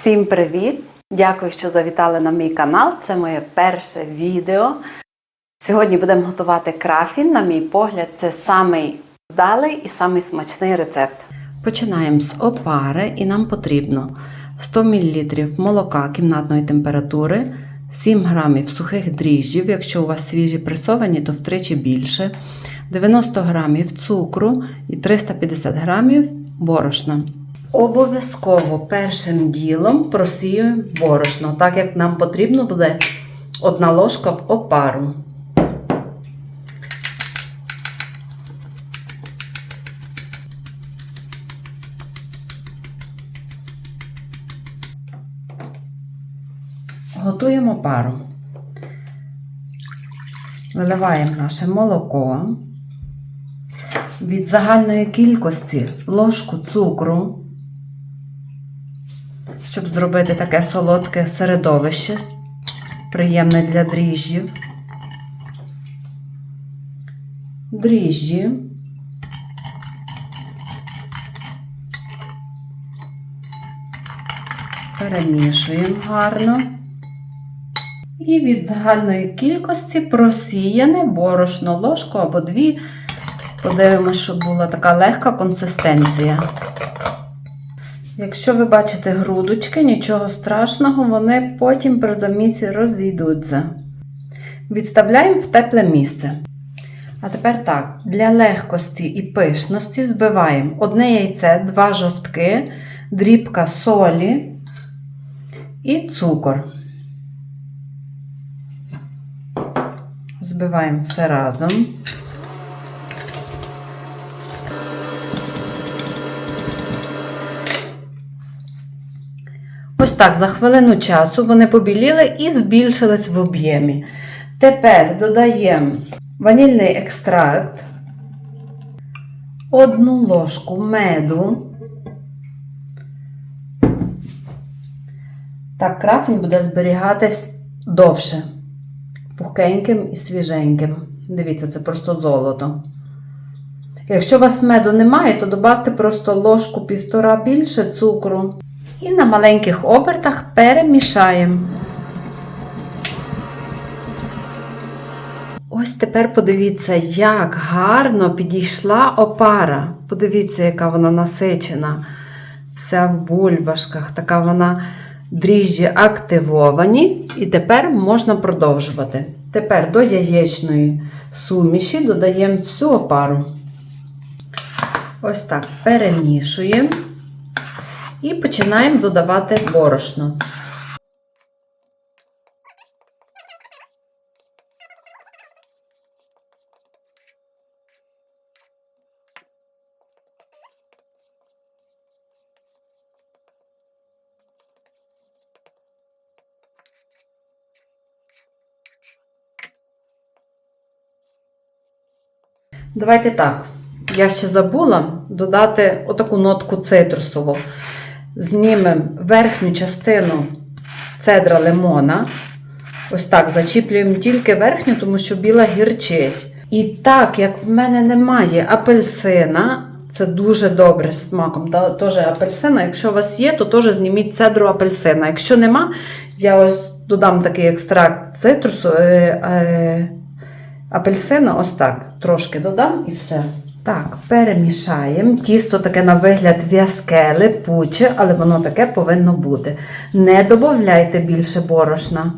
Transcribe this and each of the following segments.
Всім привіт! Дякую, що завітали на мій канал. Це моє перше відео. Сьогодні будемо готувати крафін. На мій погляд, це самий вдалий і самий смачний рецепт. Починаємо з опари і нам потрібно 100 мл молока кімнатної температури, 7 г сухих дріжджів, якщо у вас свіжі пресовані, то втричі більше, 90 г цукру і 350 г борошна. Обов'язково першим ділом просіюємо борошно, так як нам потрібно буде одна ложка в опару. Готуємо пару. Виливаємо наше молоко. Від загальної кількості ложку цукру, щоб зробити таке солодке середовище, приємне для дріжджів. Дріжджі. Перемішуємо гарно. І від загальної кількості просіяне борошно, ложку або дві. Подивимося, щоб була така легка консистенція. Якщо ви бачите грудочки, нічого страшного, вони потім при замісі розійдуться. Відставляємо в тепле місце. А тепер так, для легкості і пишності збиваємо одне яйце, два жовтки, дрібка солі і цукор. Збиваємо все разом. Так, за хвилину часу вони побіліли і збільшились в об'ємі. Тепер додаємо ванільний екстракт, одну ложку меду. Так, крафні буде зберігатись довше, пухкеньким і свіженьким. Дивіться, це просто золото. Якщо у вас меду немає, то додавте просто ложку півтора більше цукру. І на маленьких обертах перемішаємо. Ось тепер подивіться, як гарно підійшла опара. Подивіться, яка вона насичена. Вся в бульбашках, така вона дріжджі активовані. І тепер можна продовжувати. Тепер до яєчної суміші додаємо всю опару. Ось так перемішуємо. І починаємо додавати борошно. Давайте так. Я ще забула додати отаку нотку цитрусову знімемо верхню частину цедра лимона. Ось так зачіплюємо тільки верхню, тому що біла гірчить. І так, як в мене немає апельсина, це дуже добре з смаком. Та, теж апельсина. Якщо у вас є, то теж зніміть цедру апельсина. Якщо нема, я ось додам такий екстракт цитрусу е, е, апельсина, ось так. Трошки додам і все. Так, перемішаємо. Тісто таке на вигляд в'язке, липуче, але воно таке повинно бути. Не додавайте більше борошна.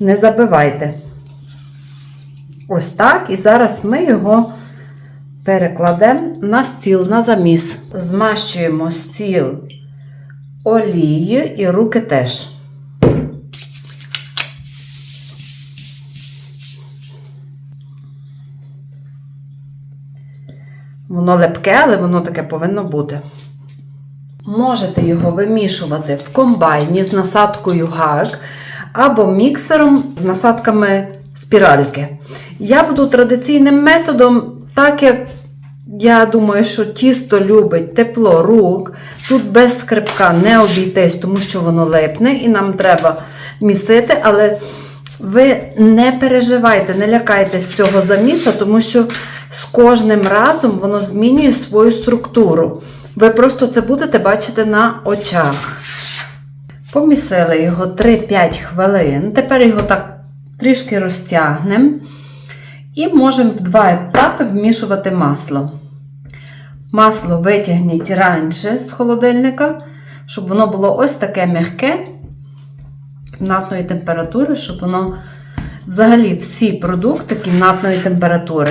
Не забивайте. Ось так. І зараз ми його перекладемо на стіл на заміс. Змащуємо стіл олією і руки теж. Воно лепке, але воно таке повинно бути. Можете його вимішувати в комбайні з насадкою гак або міксером з насадками спіральки. Я буду традиційним методом, так як я думаю, що тісто любить тепло рук. Тут без скрипка не обійтись, тому що воно липне і нам треба місити, але ви не переживайте, не лякайтесь цього заміса, тому що з кожним разом воно змінює свою структуру. Ви просто це будете бачити на очах. Помісили його 3-5 хвилин. Тепер його так трішки розтягнемо. І можемо в два етапи вмішувати масло. Масло витягніть раніше з холодильника, щоб воно було ось таке м'яке, кімнатної температури, щоб воно взагалі всі продукти кімнатної температури.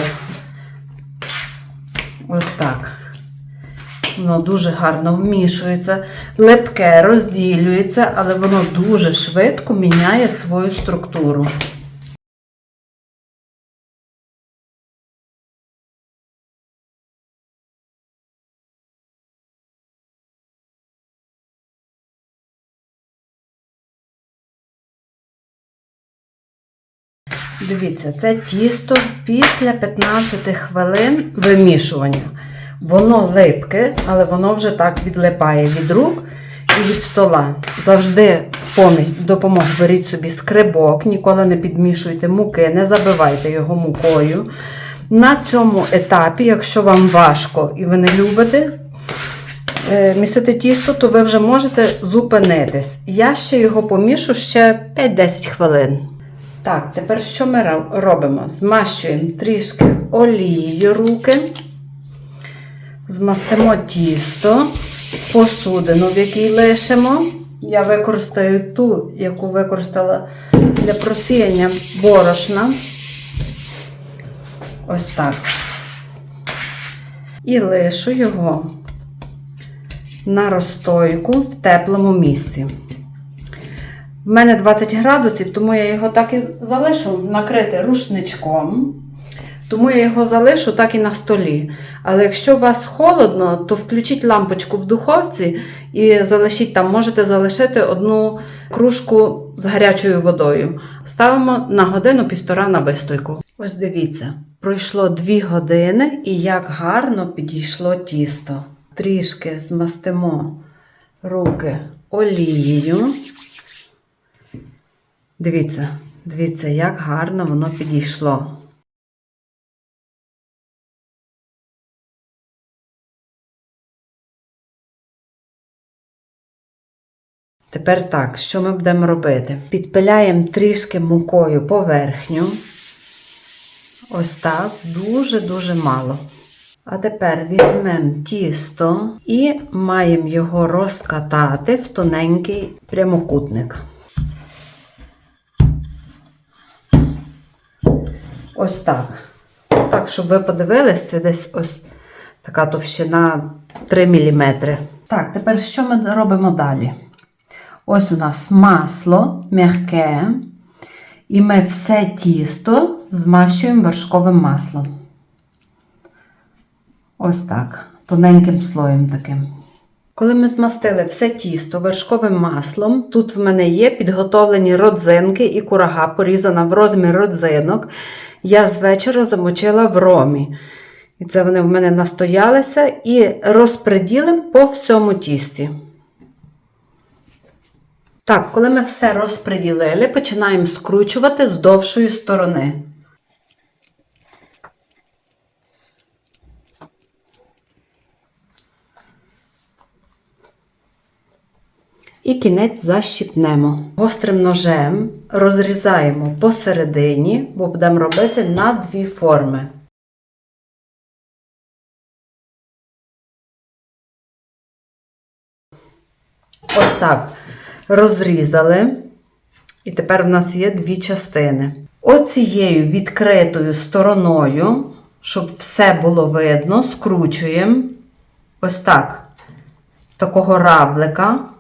Ось так. Воно дуже гарно вмішується, липке розділюється, але воно дуже швидко міняє свою структуру. Дивіться, це тісто після 15 хвилин вимішування. Воно липке, але воно вже так відлипає від рук і від стола. Завжди в поміч допомогу беріть собі скрибок, ніколи не підмішуйте муки, не забивайте його мукою. На цьому етапі, якщо вам важко і ви не любите е, місити тісто, то ви вже можете зупинитись. Я ще його помішу ще 5-10 хвилин. Так, тепер що ми робимо? Змащуємо трішки олією руки, змастимо тісто, посудину, в якій лишимо. Я використаю ту, яку використала для просіяння борошна. Ось так. І лишу його на розстойку в теплому місці. В мене 20 градусів, тому я його так і залишу накрити рушничком. Тому я його залишу так і на столі. Але якщо у вас холодно, то включіть лампочку в духовці і залишіть там, можете залишити одну кружку з гарячою водою. Ставимо на годину-півтора на вистойку. Ось дивіться, пройшло 2 години і як гарно підійшло тісто. Трішки змастимо руки олією. Дивіться, дивіться, як гарно воно підійшло. Тепер так, що ми будемо робити? Підпиляємо трішки мукою поверхню. Ось так, дуже-дуже мало. А тепер візьмемо тісто і маємо його розкатати в тоненький прямокутник. Ось так. Так, щоб ви подивились, це десь ось така товщина 3 мм. Так, тепер що ми робимо далі? Ось у нас масло м'яке, і ми все тісто змащуємо вершковим маслом. Ось так, тоненьким слоєм таким. Коли ми змастили все тісто вершковим маслом, тут в мене є підготовлені родзинки і курага, порізана в розмір родзинок. Я з вечора замочила в ромі. І це вони в мене настоялися і розпреділимо по всьому тісті. Так, коли ми все розпреділили, починаємо скручувати з довшої сторони. І кінець защіпнемо. Гострим ножем розрізаємо посередині, бо будемо робити на дві форми. Ось так розрізали. І тепер в нас є дві частини. Оцією відкритою стороною, щоб все було видно, скручуємо ось так, такого равлика.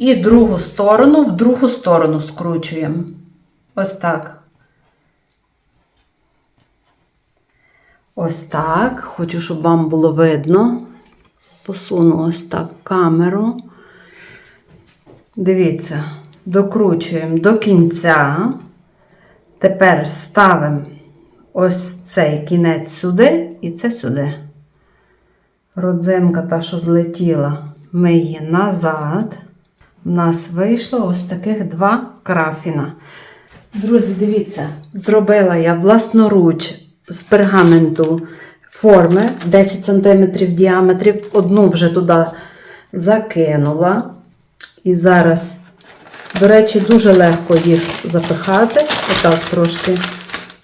І другу сторону в другу сторону скручуємо. Ось так. Ось так. Хочу, щоб вам було видно. Посуну ось так камеру. Дивіться, докручуємо до кінця. Тепер ставимо ось цей кінець сюди і це сюди. Родзинка та, що злетіла, ми її назад. У нас вийшло ось таких два крафіна. Друзі, дивіться, зробила я власноруч з пергаменту форми 10 см діаметрів. Одну вже туди закинула. І зараз, до речі, дуже легко їх запихати. Отак трошки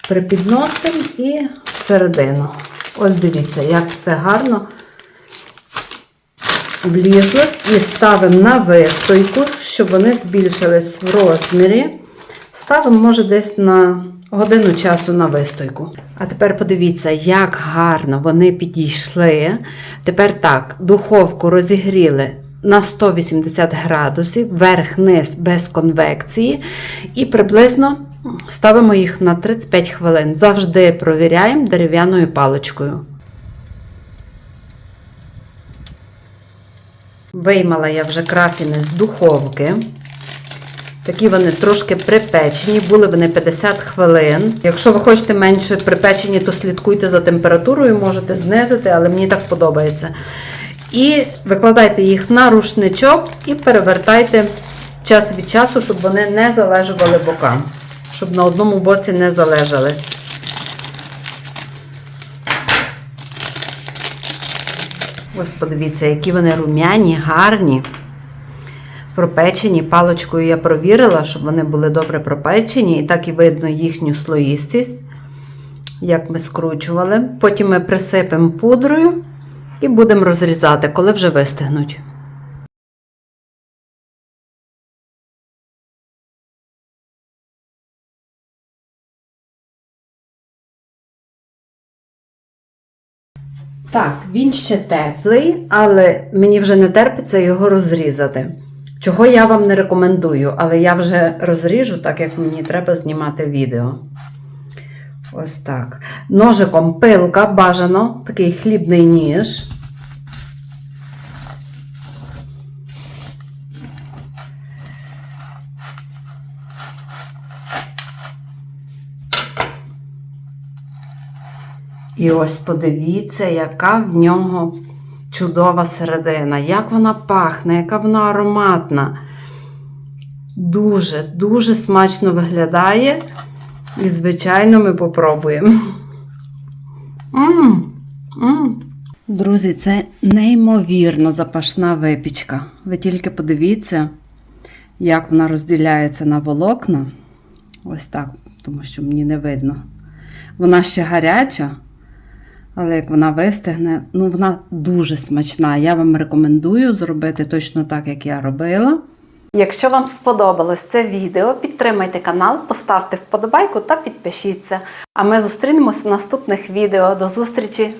припідносимо і всередину. Ось дивіться, як все гарно влізлось. І ставимо на вистойку, щоб вони збільшились в розмірі. Ставимо, може, десь на годину часу на вистойку. А тепер подивіться, як гарно вони підійшли. Тепер так, духовку розігріли на 180 градусів, верх-низ без конвекції. І приблизно ставимо їх на 35 хвилин. Завжди провіряємо дерев'яною паличкою. Виймала я вже крафіни з духовки. Такі вони трошки припечені, були вони 50 хвилин. Якщо ви хочете менше припечені, то слідкуйте за температурою, можете знизити, але мені так подобається. І викладайте їх на рушничок і перевертайте час від часу, щоб вони не залежували бокам, щоб на одному боці не залежались. Ось подивіться, які вони рум'яні, гарні. Пропечені. Палочкою я провірила, щоб вони були добре пропечені, і так і видно їхню слоїстість, як ми скручували. Потім ми присипемо пудрою і будемо розрізати, коли вже вистигнуть. Так, він ще теплий, але мені вже не терпиться його розрізати. Чого я вам не рекомендую, але я вже розріжу, так як мені треба знімати відео. Ось так. Ножиком пилка бажано, такий хлібний ніж. І ось подивіться, яка в нього чудова середина, як вона пахне, яка вона ароматна. Дуже, дуже смачно виглядає. І, звичайно, ми попробуємо. М, м. Друзі, це неймовірно запашна випічка. Ви тільки подивіться, як вона розділяється на волокна. Ось так, тому що мені не видно. Вона ще гаряча, але як вона вистигне, ну вона дуже смачна. Я вам рекомендую зробити точно так, як я робила. Якщо вам сподобалось це відео, підтримайте канал, поставте вподобайку та підпишіться. А ми зустрінемось в наступних відео. До зустрічі!